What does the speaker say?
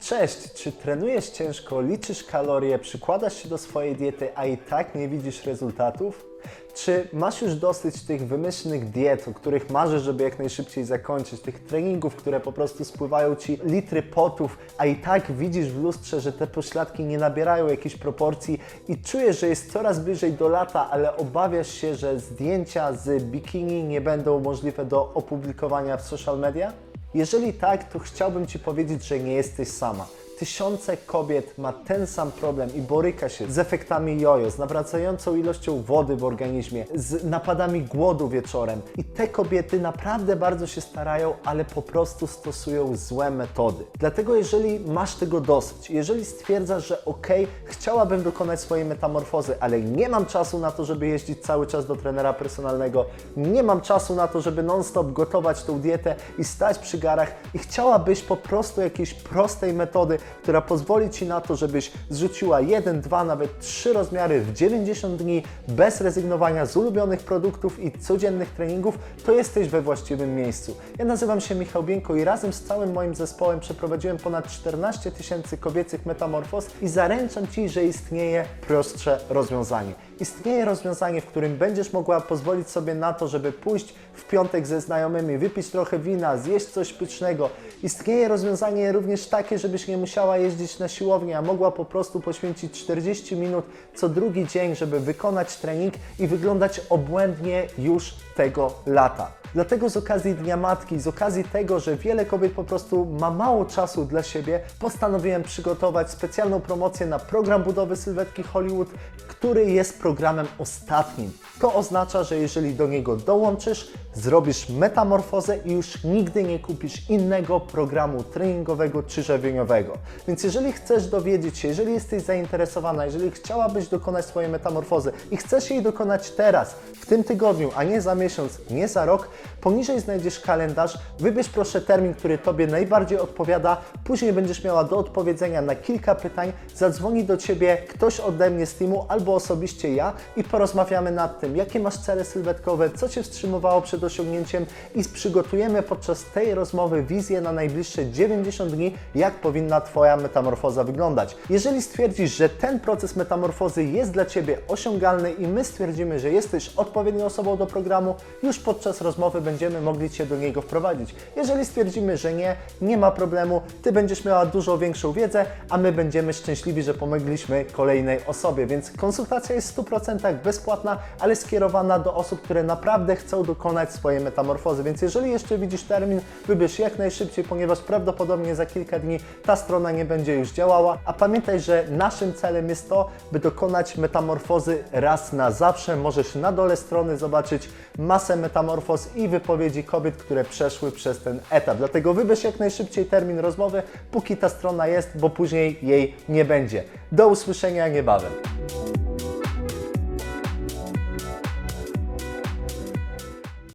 Cześć, czy trenujesz ciężko, liczysz kalorie, przykładasz się do swojej diety, a i tak nie widzisz rezultatów? Czy masz już dosyć tych wymyślnych diet, o których marzysz, żeby jak najszybciej zakończyć, tych treningów, które po prostu spływają ci litry potów, a i tak widzisz w lustrze, że te pośladki nie nabierają jakichś proporcji i czujesz, że jest coraz bliżej do lata, ale obawiasz się, że zdjęcia z bikini nie będą możliwe do opublikowania w social media? Jeżeli tak, to chciałbym Ci powiedzieć, że nie jesteś sama. Tysiące kobiet ma ten sam problem i boryka się z efektami jojo, z nawracającą ilością wody w organizmie, z napadami głodu wieczorem. I te kobiety naprawdę bardzo się starają, ale po prostu stosują złe metody. Dlatego jeżeli masz tego dosyć, jeżeli stwierdzasz, że ok, chciałabym dokonać swojej metamorfozy, ale nie mam czasu na to, żeby jeździć cały czas do trenera personalnego, nie mam czasu na to, żeby non-stop gotować tą dietę i stać przy garach i chciałabyś po prostu jakiejś prostej metody, która pozwoli Ci na to, żebyś zrzuciła 1, 2, nawet 3 rozmiary w 90 dni bez rezygnowania z ulubionych produktów i codziennych treningów, to jesteś we właściwym miejscu. Ja nazywam się Michał Bieńko i razem z całym moim zespołem przeprowadziłem ponad 14 tysięcy kobiecych metamorfoz i zaręczam Ci, że istnieje prostsze rozwiązanie. Istnieje rozwiązanie, w którym będziesz mogła pozwolić sobie na to, żeby pójść w piątek ze znajomymi, wypić trochę wina, zjeść coś pysznego. Istnieje rozwiązanie również takie, żebyś nie musiała jeździć na siłownię, a mogła po prostu poświęcić 40 minut co drugi dzień, żeby wykonać trening i wyglądać obłędnie już tego lata. Dlatego z okazji Dnia Matki, z okazji tego, że wiele kobiet po prostu ma mało czasu dla siebie, postanowiłem przygotować specjalną promocję na program budowy sylwetki Hollywood, który jest programem ostatnim. To oznacza, że jeżeli do niego dołączysz, zrobisz metamorfozę i już nigdy nie kupisz innego programu treningowego czy żywieniowego. Więc jeżeli chcesz dowiedzieć się, jeżeli jesteś zainteresowana, jeżeli chciałabyś dokonać swojej metamorfozy i chcesz jej dokonać teraz, w tym tygodniu, a nie za miesiąc, nie za rok, poniżej znajdziesz kalendarz, wybierz proszę termin, który Tobie najbardziej odpowiada, później będziesz miała do odpowiedzenia na kilka pytań, zadzwoni do Ciebie ktoś ode mnie z teamu albo osobiście ja i porozmawiamy nad tym, jakie masz cele sylwetkowe, co Cię wstrzymywało przed osiągnięciem i przygotujemy podczas tej rozmowy wizję na najbliższe 90 dni, jak powinna Twoja metamorfoza wyglądać. Jeżeli stwierdzisz, że ten proces metamorfozy jest dla Ciebie osiągalny i my stwierdzimy, że jesteś odpowiednią osobą do programu, już podczas rozmowy będziemy mogli Cię do niego wprowadzić. Jeżeli stwierdzimy, że nie, nie ma problemu, Ty będziesz miała dużo większą wiedzę, a my będziemy szczęśliwi, że pomogliśmy kolejnej osobie, więc konsultacja jest w 100% bezpłatna, ale skierowana do osób, które naprawdę chcą dokonać swojej metamorfozy, więc jeżeli jeszcze widzisz termin, wybierz jak najszybciej, ponieważ prawdopodobnie za kilka dni ta strona nie będzie już działała, a pamiętaj, że naszym celem jest to, by dokonać metamorfozy raz na zawsze. Możesz na dole strony zobaczyć masę metamorfoz i wypowiedzi kobiet, które przeszły przez ten etap. Dlatego wybierz jak najszybciej termin rozmowy, póki ta strona jest, bo później jej nie będzie. Do usłyszenia niebawem.